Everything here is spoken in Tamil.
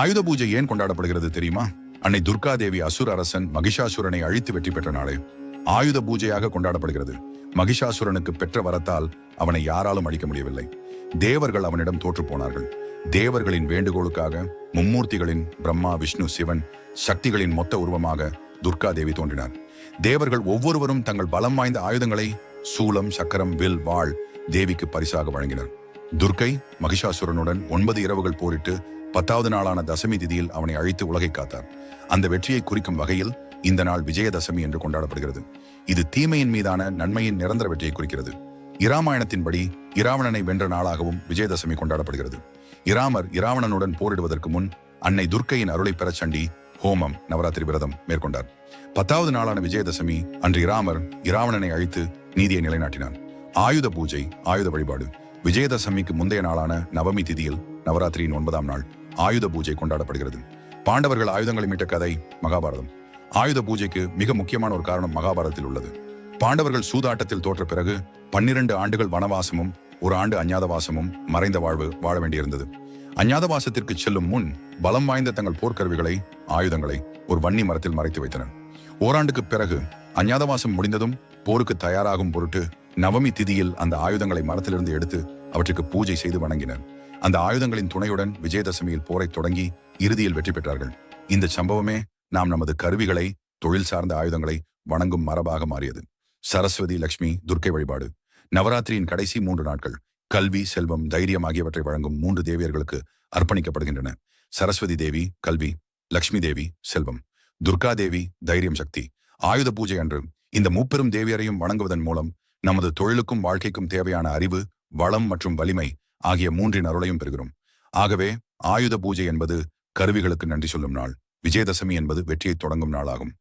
ஆயுத பூஜை ஏன் கொண்டாடப்படுகிறது தெரியுமா? அன்னை துர்கா தேவி அசுர அரசன் மகிஷாசுரனை அழித்து வெற்றி பெற்ற நாளே. ஆயுத பூஜையாக கொண்டாடப்படுகிறது. மகிஷாசுரனுக்கு பெற்ற வரத்தால் அவனை யாராலும் அழிக்க முடியவில்லை. தேவர்கள் அவனிடம் தோற்று போனார்கள். தேவர்களின் வேண்டுகோளுக்காக மும்மூர்த்திகளின் பிரம்மா விஷ்ணு சிவன் சக்திகளின் மொத்த உருவமாக துர்கா தேவி தோன்றினார். தேவர்கள் ஒவ்வொருவரும் தங்கள் பலம் வாய்ந்த ஆயுதங்களை சூலம் சக்கரம் வில் வாள் தேவிக்கு பரிசாக வழங்கினர். துர்க்கை மகிஷாசுரனுடன் ஒன்பது இரவுகள் போரிட்டு பத்தாவது நாளான தசமி திதியில் அவனை அழைத்து உலகை காத்தார் அந்த வெற்றியை குறிக்கும் வகையில் இந்த நாள் விஜயதசமி என்று கொண்டாடப்படுகிறது. இது தீமையின் மீதான நன்மையின் நிரந்தர வெற்றியை குறிக்கிறது. இராமாயணத்தின்படி இராவணனை வென்ற நாளாகவும் விஜயதசமி கொண்டாடப்படுகிறது. இராமர் இராவணனுடன் போரிடுவதற்கு முன் அன்னை துர்க்கையின் அருளை பெறச் சண்டி ஹோமம் நவராத்திரி விரதம் மேற்கொண்டார். பத்தாவது நாளான விஜயதசமி அன்று இராமர் இராவணனை அழித்து நீதியை நிலைநாட்டினார். ஆயுத பூஜை ஆயுத வழிபாடு. விஜயதசமிக்கு முந்தைய நாளான நவமி திதியில் நவராத்திரியின் ஒன்பதாம் நாள். ஆயுத பூஜை கொண்டாடப்படுகிறது. பாண்டவர்கள் ஆயுதங்களை மீட்ட கதை மகாபாரதம். ஆயுத பூஜைக்கு மிக முக்கியமான ஒரு காரணம் மகாபாரதத்தில் உள்ளது. பாண்டவர்கள் சூதாட்டத்தில் தோற்ற பிறகு பன்னிரண்டு ஆண்டுகள் வனவாசமும் ஒரு ஆண்டு அஞ்ஞாதவாசமும் மறைந்த வாழ்வு வாழ வேண்டியிருந்தது. அஞ்ஞாதவாசத்திற்கு செல்லும் முன் பலம் வாய்ந்த தங்கள் போர்க்கருவிகளை ஆயுதங்களை ஒரு வன்னி மரத்தில் மறைத்து வைத்தனர். ஓராண்டுக்கு பிறகு அஞ்ஞாதவாசம் முடிந்ததும் போருக்கு தயாராகும் பொருட்டு நவமி திதியில் அந்த ஆயுதங்களை மரத்திலிருந்து எடுத்து அவற்றுக்கு பூஜை செய்து வணங்கினர். அந்த ஆயுதங்களின் துணையுடன் விஜயதசமியில் போரை தொடங்கி இறுதியில் வெற்றி பெற்றார்கள். இந்த சம்பவமே நாம் நமது கருவிகளை தொழில் சார்ந்த ஆயுதங்களை வணங்கும் மரபாக மாறியது. சரஸ்வதி லட்சுமி துர்க்கை வழிபாடு. நவராத்திரியின் கடைசி மூன்று நாட்கள் கல்வி செல்வம் தைரியம் ஆகியவற்றை வழங்கும் மூன்று தேவியர்களுக்கு அர்ப்பணிக்கப்படுகின்றன. சரஸ்வதி தேவி கல்வி லக்ஷ்மி தேவி செல்வம். துர்கா தேவி தைரியம் சக்தி. ஆயுத பூஜை அன்று இந்த மூப்பெரும் தேவியரையும் வணங்குவதன் மூலம் நமது தொழிலுக்கும் வாழ்க்கைக்கும் தேவையான அறிவு வளம் மற்றும் வலிமை ஆகிய மூன்றின் அருளையும் பெறுகிறோம். ஆகவே ஆயுத பூஜை என்பது கருவிகளுக்கு நன்றி சொல்லும் நாள். விஜயதசமி என்பது வெற்றியை தொடங்கும் நாளாகும்.